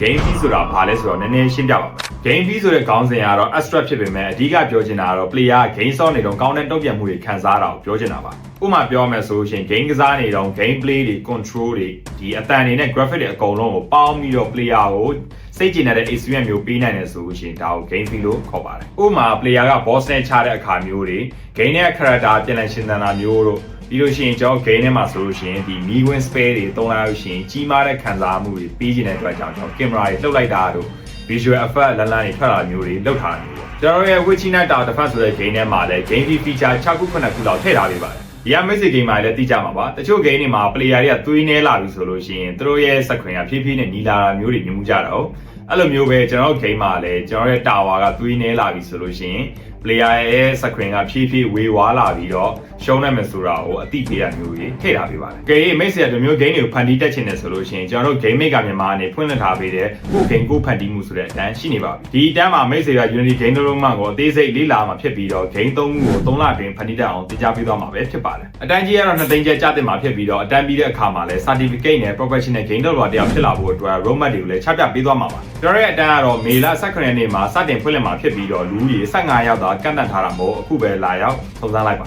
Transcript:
game fee ဆိုတာဘာလဲဆိုတော့နည်းနည်းရှင်းပြပါမယ် game fee ဆိုတဲ့ခေါင်းစဉ်ကတော့ abstract ဖြစ်ပေမဲ့အဓိကပြောချင်တာကတော့ player က game ဆော့နေတော့ကောင်းတဲ့တုံ့ပြန်မှုတွေခံစားတာကိုပြောချင်တာပါဥပမာပြောမယ်ဆိုလို့ရှိရင် game ကစားနေတော့ game play တွေ control တွေဒီအတန်တွေနဲ့ graphic တွေအကုန်လုံးကိုပေါင်းပြီးတော့ player ကိုစိတ်ကျင်တဲ့ experience မျိုးပေးနိုင်တယ်ဆိုလို့ရှိရင်ဒါကို game fee လို့ခေါ်ပါတယ်ဥပမာ player က boss နဲ့ချတဲ့အခါမျိုးတွေ game နဲ့ character ပြန်လည်ရှင်းသန်တာမျိုးတို့ ပြီးလို့ရှိရင်ကျွန်တော် game ထဲမှာဆိုလို့ရှိရင်ဒီ Mi Win Spare တွေတုံးလိုက်လို့ရှိရင်ကြီးမားတဲ့ခံစားမှုတွေပေးခြင်းတဲ့အတွက်ကြောင့်ကျွန်တော် camera တွေလှုပ်လိုက်တာတို့ visual effect လန်လန်တွေထွက်လာမျိုးတွေလောက်ထားတာမျိုးပေါ့ကျွန်တော်ရဲ့ Witchina Tower Defense ဆိုတဲ့ game ထဲမှာလည်း game fee feature 6ခု9ခုလောက်ထည့်ထားပေးပါတယ်ဒီက message game မှာလည်းသိကြမှာပါတချို့ game တွေမှာ player တွေကသွေးနေလာပြီဆိုလို့ရှိရင်သူတို့ရဲ့စက်ခွင်ကဖြည်းဖြည်းနဲ့ညီလာတာမျိုးတွေမြင်မှုကြတော့ အဲ့လိုမျိုးပဲကျွန်တော်တို့ game မှာလည်းကျွန်တော်ရဲ့ tower ကသွေးနေလာပြီဆိုလို့ရှိရင် player ရဲ့စက်ခွင်ကဖြည်းဖြည်းဝေဝါးလာပြီးတော့ရှုံးနိုင်မယ်ဆိုတာကိုအသိပေးရမျိုးကြီးထည့်ထားပေးပါတယ်။ကဲမိတ်ဆွေတို့မျိုး game တွေကိုဖန်တီးတက်ချင်တယ်ဆိုလို့ရှိရင်ကျွန်တော်တို့ game maker မြန်မာအနေဖွင့်လှစ်ထားပေးတဲ့ကို game ကိုဖန်တီးမှုဆိုတဲ့အတန်းရှိနေပါပြီ။ဒီအတန်းမှာမိတ်ဆွေက Unity game တစ်လုံးမှကိုအသေးစိတ်လေးလာမှာဖြစ်ပြီးတော့ game သုံးခုကို3လတွင်ဖန်တီးတတ်အောင်တင် जा ပေးသွားမှာပဲဖြစ်ပါတယ်။အတန်းကြီးကတော့2သိန်းကျပ်ကျတင်မှာဖြစ်ပြီးတော့အတန်းပြီးတဲ့အခါမှာလည်း certificate နဲ့ professional game developer တယောက်ဖြစ်လာဖို့အတွက် roadmap တွေကိုလည်းချပြပေးသွားမှာပါ။ကျွန်တော်ရဲ့အတန်းကတော့မေလ18ရက်နေ့မှာစတင်ဖွင့်လှစ်မှာဖြစ်ပြီးတော့လူကြီး15ရောက်သာကန့်သတ်ထားတာမို့အခုပဲလာရောက်ထုံစမ်းလိုက်ပါ